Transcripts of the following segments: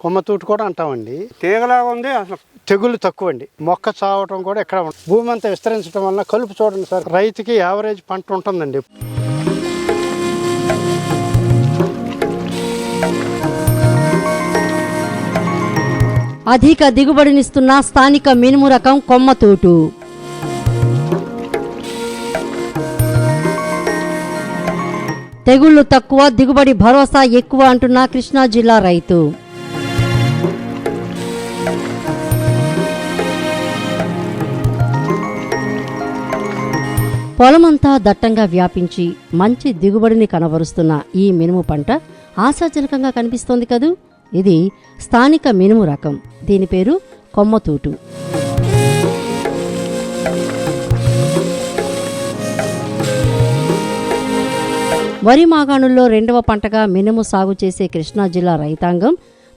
కొమ్మతూటు కూడా అంటామండి. తీగలాగా ఉంది అసలు. తెగులు తక్కువ అండి మొక్క చావటం కూడా ఎక్కడ. భూమి అంతా విస్తరించడం వల్ల కలుపు చూడండి సార్. రైతుకి యావరేజ్ పంట ఉంటుందండి. అధిక దిగుబడినిస్తున్న స్థానిక మినుము రకం కొమ్మతోటు తెగుళ్ళు తక్కువ దిగుబడి భరోసా ఎక్కువ అంటున్న కృష్ణా జిల్లా రైతు. పొలమంతా దట్టంగా వ్యాపించి మంచి దిగుబడిని కనబరుస్తున్న ఈ మినుము పంట ఆశాజనకంగా కనిపిస్తోంది కదూ? ఇది స్థానిక మినుము రకం. దీని పేరు కొమ్మతూటు. వరి మాగాణుల్లో రెండవ పంటగా మినుము సాగు చేసే కృష్ణా జిల్లా రైతాంగం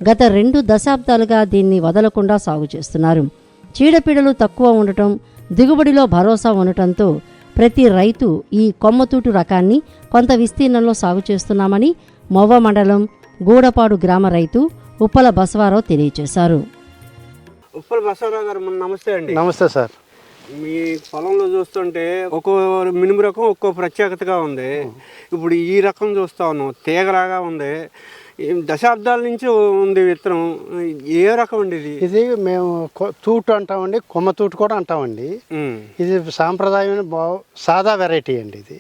గత రెండు దశాబ్దాలుగా దీన్ని వదలకుండా సాగు చేస్తున్నారు. చీడపీడలు తక్కువ ఉండటం దిగుబడిలో భరోసా ఉండటంతో ప్రతి రైతు ఈ కొమ్మతూటు రకాన్ని కొంత విస్తీర్ణంలో సాగు చేస్తున్నామని మొవ్వ మండలం గూడపాడు గ్రామ రైతు ఉప్పల బసవారావు తెలియజేశారు. ఉప్పల బసవరావు గారు నమస్తే అండి. నమస్తే సార్. మీ పొలంలో చూస్తుంటే ఒక్కో మినుము రకం ఒక్కో ప్రత్యేకతగా ఉంది. ఇప్పుడు ఈ రకం చూస్తా ఉన్నాం. తీగలాగా ఉంది. దశాబ్దాల నుంచి ఉంది విత్తనం. ఏ రకం అండి ఇది? ఇది మేము తూటు అంటామండి కొమ్మతూటు కూడా అంటామండి. ఇది సాంప్రదాయమైన సాదా వెరైటీ అండి ఇది.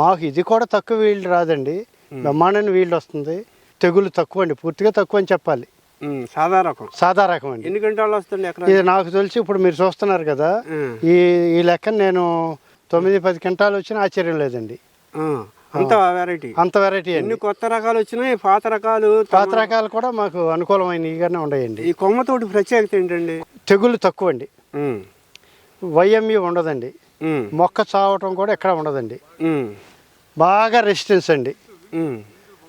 మాకు ఇది కూడా తక్కువ వీల్డ్ రాదండి. బ్రహ్మాండమైన వీల్డ్ వస్తుంది. తెగులు తక్కువ అండి పూర్తిగా తక్కువ అని చెప్పాలి. సాదా రకం. సాదా రకం అండి. ఎన్ని గంటలు వస్తుంది ఇది నాకు తెలిసి ఇప్పుడు మీరు చూస్తున్నారు కదా. ఈ ఈ లెక్క నేను తొమ్మిది పది క్వింటాలు వచ్చినా ఆశ్చర్యం లేదండి. అంత వెరైటీ అంత వెరైటీ అండి. ఎన్ని కొత్త రకాలు వచ్చినాయి పాత రకాలు పాత రకాలు కూడా మాకు అనుకూలమైనవిగానే ఉన్నాయండి ఈ కొమ్మతోటి ప్రత్యేకత ఏంటండి? తెగులు తక్కువ అండి వైఎంఈ ఉండదండి. మొక్క చావటం కూడా ఎక్కడ ఉండదండి. బాగా రెసిస్టెన్స్ అండి.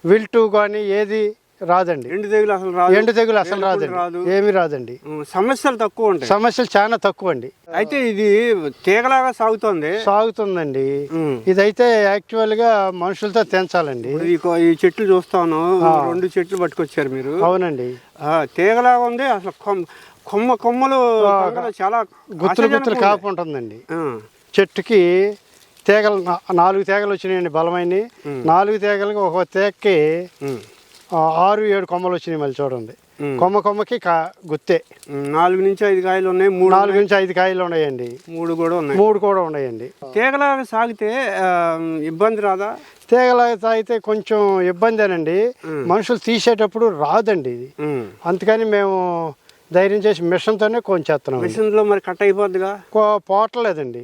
విల్టు కానీ ఏది రాదండి. ఎండు తెగులు అసలు రాదు. ఎండు తెగులు అసలు రాదండి. రాదు. ఏమీ రాదండి. ఉమ్, సమస్యలు తక్కువ ఉంటాయి. సమస్యలు చాలా తక్కువ అండి. అయితే ఇది తీగలాగా సాగుతోంది. సాగుతుందండి. ఉమ్. ఇదైతే యాక్చువల్గా మనుషులతో తెంచాలండి. ఇప్పుడు ఈ కొ- ఈ చెట్లు చూస్తాను. రెండు చెట్లు పట్టుకొచ్చారు మీరు. అవునండి. ఆ, తీగలాగా ఉంది. అసలు కొమ్మ కొమ్మ కొమ్మలు కొమ్మలు చాలా గుత్తులు గుత్తులు ఆశాజనకంగా కాపు ఉంటుందండి. ఉన్నాయి. ఆ, చెట్టుకి తీగలు నా- నాలుగు తీగలు వచ్చినాయండి బలమైనవి నాలుగు తీగలకి ఒక తీగకి ఉమ్, ఆరు ఏడు కొమ్మలు వచ్చినాయి మళ్ళీ చూడండి. కొమ్మ కొమ్మకి కా గుత్తే. నాలుగు నుంచి ఐదు కాయలు ఉన్నాయి మూడు నాలుగు నుంచి ఐదు కాయలు ఉన్నాయండి. మూడు కూడా ఉన్నాయి. మూడు కూడా ఉన్నాయండి. తీగలాగా సాగితే ఇబ్బంది రాదా? తీగల అయితే కొంచెం ఇబ్బందేనండి మనుషులు తీసేటప్పుడు రాదండి ఇది. అందుకని మేము ధైర్యం చేసి మిషన్తోనే కొంచేస్తున్నాం మిషన్లో మరి కట్ అయిపోద్దిగా? పోవట్లేదండి.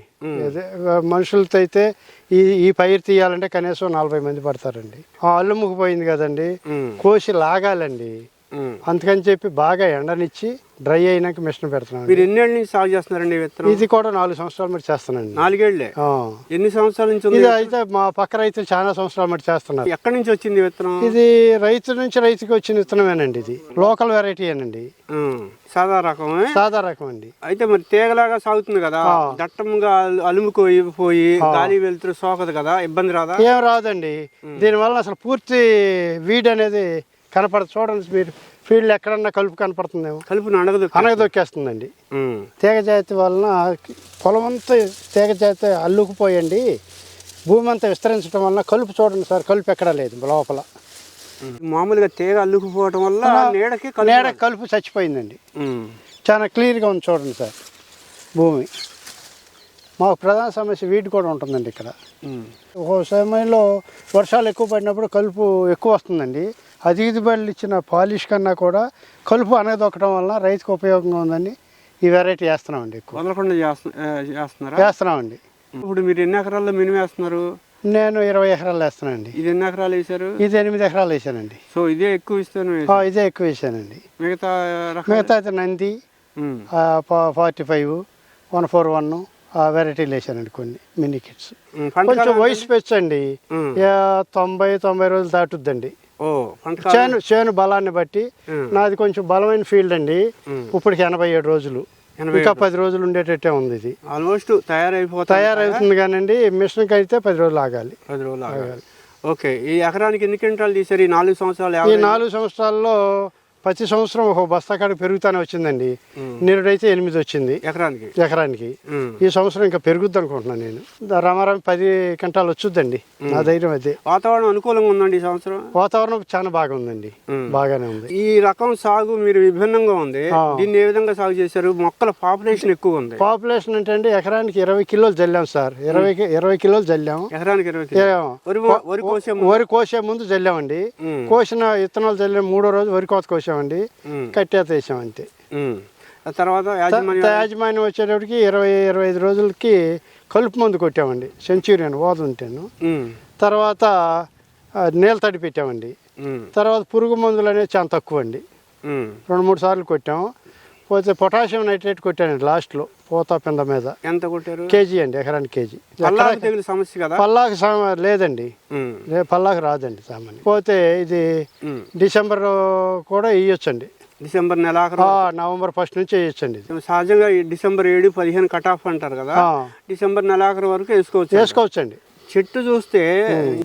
మనుషులతో అయితే ఈ ఈ పైరు తీయాలంటే కనీసం నలభై మంది పడతారండి. ఆ అల్లుముకు పోయింది కదండి. కోసి లాగాలండి. అందుకని చెప్పి బాగా ఎండనిచ్చి డ్రై అయినాక మిషన్ పెడుతున్నాం మీరు ఎన్నేళ్ళ నుంచి సాగు చేస్తున్నారండి విత్తనం? ఇది కూడా నాలుగు సంవత్సరాలు మట్టి చేస్తానండి నాలుగేళ్ళే. ఎన్ని సంవత్సరాల నుంచి ఇది అయితే మా పక్క రైతులు చాలా సంవత్సరాలు మట్టి చేస్తున్నారు. ఎక్కడి నుంచి వచ్చింది విత్తనం? ఇది రైతు నుంచి రైతుకి వచ్చిన విత్తనమేనండి ఇది. లోకల్ వెరైటీ అండి ఉమ్, సాదా రకమే? సాదా రకం అండి అయితే మరి తీగలాగా సాగుతుంది కదా? దట్టంగా అలు- అలుముకోయి పోయి గాలి వెళ్తురు సోకదు కదా? ఇబ్బంది రాదా? ఏం రాదండి. దీనివల్ల అసలు పూర్తి వీడ్ అనేది కనపడదు చూడండి మీరు. ఫీల్డ్ ఎక్కడన్నా కలుపు కనపడుతుందేమో. కలుపు నడగదు అనగదొక్కేస్తుందండి. తీగ జాతి వలన పొలం అంతా తీగ జాతి అల్లుకుపోయండి. భూమి అంతా విస్తరించడం వలన కలుపు చూడండి సార్ కలుపు ఎక్కడా లేదు లోపల. మామూలుగా తీగ అల్లుకుపోవటం వల్ల నీడకి నేడ కలుపు చచ్చిపోయిందండి. చాలా క్లియర్గా ఉంది చూడండి సార్ భూమి. మాకు ప్రధాన సమస్య వీటి కూడా ఉంటుందండి ఇక్కడ. ఒక సమయంలో వర్షాలు ఎక్కువ పడినప్పుడు కలుపు ఎక్కువ వస్తుందండి. అధిక దిగుబడులు ఇచ్చిన పాలిష్ కన్నా కూడా కలుపు అనగదొక్కడం వల్ల రైతుకు ఉపయోగంగా ఉందని ఈ వెరైటీ వేస్తున్నామండి ఎక్కువ. వదలకుండా చేస్తున్నారా? వేస్తున్నామండి. ఇప్పుడు మీరు ఎన్ని ఎకరాల్లో మినిమం వేస్తున్నారు? నేను ఇరవై ఎకరాలు వేస్తున్నానండి. ఇది ఎన్ని ఎకరాలు వేశారు? ఇది ఎనిమిది ఎకరాలు వేసానండి సో ఇదే ఎక్కువ ఇస్తాను ఇదే ఎక్కువ వేసానండి మిగతా మిగతా అయితే Nandi forty five one four one వెరైటీలు వేసానండి కొన్ని మినీ కిట్స్. కొంచెం వయసు పెంచండి. తొంభై తొంభై రోజులు దాటుద్దండి. చేను చేను బలాన్ని బట్టి. నాది కొంచెం బలమైన ఫీల్డ్ అండి. ఇప్పటికి ఎనభై ఏడు రోజులు. ఇంకా పది రోజులు ఉండేటట్టే ఉంది ఇది. ఆల్మోస్ట్ తయారైపోతాయి తయారవుతుంది కానండి మిషన్కి అయితే పది రోజులు ఆగాలి. పది రోజులు ఆగాలి. ఓకే ఈ ఎకరానికి ఎన్ని క్వింటాలు తీసారు ఈ నాలుగు సంవత్సరాలు ఈ నాలుగు సంవత్సరాల్లో ప్రతి సంవత్సరం ఒక బస్తా కాడ పెరుగుతానే వచ్చిందండి. నిరుడైతే ఎనిమిది వచ్చింది. ఎకరానికి? ఎకరానికి. ఈ సంవత్సరం ఇంకా పెరుగుద్ది అనుకుంటున్నాను నేను. దా- రామారాం పది గంటలు వచ్చుద్దండి. నా ధైర్యం అదే వాతావరణం అనుకూలంగా ఉందండి ఈ సంవత్సరం? వాతావరణం చాలా బాగా ఉందండి బాగానే ఉంది. ఈ రకం సాగు మీరు విభిన్నంగా ఉంది. దీన్ని ఏ విధంగా సాగు చేశారు? మొక్కల పాపులేషన్ ఎక్కువ ఉంది. పాపులేషన్ అంటే అండి ఎకరానికి ఇరవై కిలోలు జల్లాం సార్. ఇరవై ఇరవై కిలోలు జల్లాం. ఎకరానికి ఇరవై వరి కోసే ముందు- వరి కోసే ముందు జల్లామండి. కోసిన విత్తనాలు జల్లాం మూడో రోజు వరి కోత కోసామండి ఉమ్. కట్టేత వేసాం అంతే తర్వాత యాజమాన్యం వచ్చేటప్పటికి ఇరవై ఇరవై ఐదు రోజులకి కలుపు మందు కొట్టామండి సెంచురియన్ ఓద ఉంటాను ఉమ్. తర్వాత నీళ్ళ తడి పెట్టామండి. తర్వాత పురుగు మందులు అనేది చాలా తక్కువ అండి. రెండు మూడు సార్లు కొట్టాము పోతే పొటాషియం నైట్రేట్ కొట్టానండి లాస్ట్లో పోతా పింద మీద. ఎంత కొట్టారు? కేజీ అండి ఎకరానికి కేజీ. సమస్య కదా? పల్లాకు లేదండి. లే- పల్లాకు రాదండి సామాన్య. పోతే ఇది. డిసెంబర్ కూడా వేయొచ్చండి డిసెంబర్ ఆ, నవంబర్ ఫస్ట్ నుంచి వేయొచ్చండి సహజంగా డిసెంబర్ ఏడు పదిహేను కట్ ఆఫ్ అంటారు కదా. డిసెంబర్ నెలాఖరు వరకు వేసుకోవచ్చు వేసుకోవచ్చండి. చెట్టు చూస్తే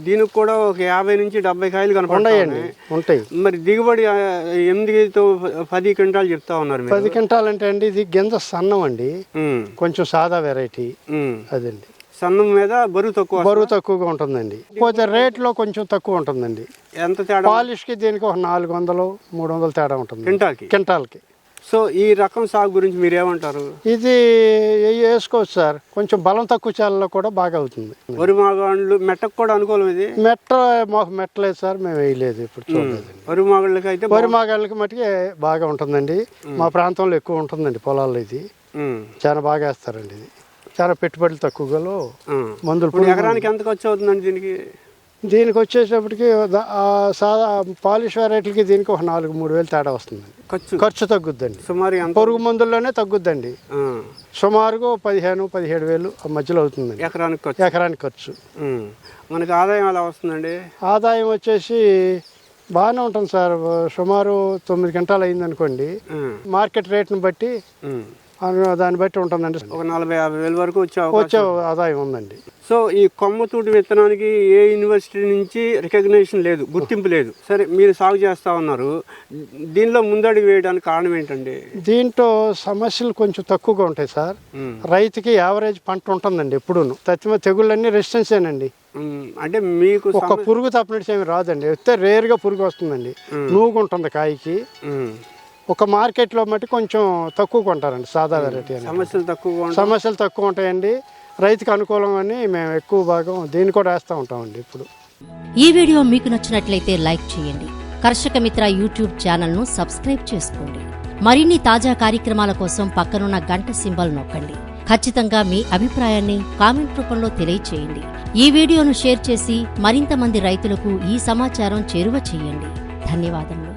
దీనికి కూడా ఒక యాభై నుంచి డెబ్బై కాయలు ఉన్నాయండి కనపడతాయి ఉంటాయి. మరి దిగుబడి ఎనిమిదితో పది క్వింటాలు చెప్తా ఉన్నారు పది క్వింటాల్ అంటే అండి ఇది గింజ సన్నం అండి. కొంచెం సాదా వెరైటీ. అదండి. సన్నం మీద బరువు తక్కువ బరువు తక్కువగా ఉంటుందండి. పోతే రేట్లో కొంచెం తక్కువ ఉంటుందండి. ఎంత తేడా? పాలిష్కి దీనికి ఒక నాలుగు వందలు మూడు వందలు తేడా ఉంటుంది. క్వింటాల్కి? క్వింటాల్కి. సో ఈ రకం సాగు గురించి మీరు ఏమంటారు ఇది వేసుకోవచ్చు సార్. కొంచెం బలం తక్కువ చాలలో కూడా బాగా అవుతుంది. వరి మాగాండ్లు మెట్టకు కూడా అనుకూలం ఇది? మెట్ట మాకు మెట్టలేదు సార్ మేము వేయలేదు ఇప్పుడు చూడలేదు వరి మాగాళ్ళకి అయితే వరి మాగాళ్ళకి మటుకి బాగా ఉంటుందండి. మా ప్రాంతంలో ఎక్కువ ఉంటుందండి పొలాల్లో ఇది. చాలా బాగా వేస్తారండి ఇది. చాలా పెట్టుబడులు తక్కువలో. మందులు ఎకరానికి ఎంత ఖర్చు అవుతుందండి దీనికి? దీనికి వచ్చేటప్పటికి సాదా పాలిష్ వెరైటీలకి దీనికి ఒక నాలుగు మూడు వేలు తేడా వస్తుందండి. ఖర్చు. ఖర్చు తగ్గుద్దండి. సుమారు పొరుగు మందుల్లోనే తగ్గుద్దండి. సుమారుగా పదిహేను పదిహేడు వేలు ఆ మధ్యలో అవుతుందండి. ఎకరానికి ఖర్చు. ఎకరానికి ఖర్చు. మనకి ఆదాయం ఎలా వస్తుందండి? ఆదాయం వచ్చేసి బాగానే ఉంటుంది సార్. సుమారు తొమ్మిది గంటలు అయింది అనుకోండి. మార్కెట్ రేట్ని బట్టి దాన్ని బట్టి ఉంటుందండి. ఒక నలభై యాభై వేల వరకు వచ్చే వచ్చే ఆదాయం ఉందండి. సో ఈ కొమ్మతూటి విత్తనానికి ఏ యూనివర్సిటీ నుంచి రికగ్నేషన్ లేదు గుర్తింపు లేదు. సరే మీరు సాగు చేస్తా ఉన్నారు. దీనిలో ముందడుగు వేయడానికి కారణం ఏంటండి? దీంట్లో సమస్యలు కొంచెం తక్కువగా ఉంటాయి సార్. రైతుకి యావరేజ్ పంట ఉంటుందండి ఎప్పుడూను. తత్తిమ తెగుళ్ళన్నీ రెసిస్టెన్సేనండి. అంటే మీకు ఒక్క పురుగు తప్పనిచ్చి ఏమి రాదండి. వస్తే రేరుగా పురుగు వస్తుందండి. నూగు ఉంటుంది కాయకి. ఒక మార్కెట్లో మట్టి కొంచెం తక్కువ కొంటారండి వెరైటీ అని. సమస్యలు తక్కువగా ఉంటాయి? సమస్యలు తక్కువ ఉంటాయండి. రైతుకు అనుకూలం అని మేము ఎక్కువ భాగం దీన్ని కూడా వేస్తూ ఉంటామండి ఇప్పుడు. ఈ వీడియో మీకు నచ్చినట్లయితే లైక్ చేయండి. కర్షక మిత్ర యూట్యూబ్ ఛానల్ను సబ్స్క్రైబ్ చేసుకోండి. మరిన్ని తాజా కార్యక్రమాల కోసం పక్కనున్న గంట సింబల్ నొక్కండి. ఖచ్చితంగా మీ అభిప్రాయాన్ని కామెంట్ రూపంలో తెలియచేయండి. ఈ వీడియోను షేర్ చేసి మరింత మంది రైతులకు ఈ సమాచారం చేరువ చేయండి. ధన్యవాదములు.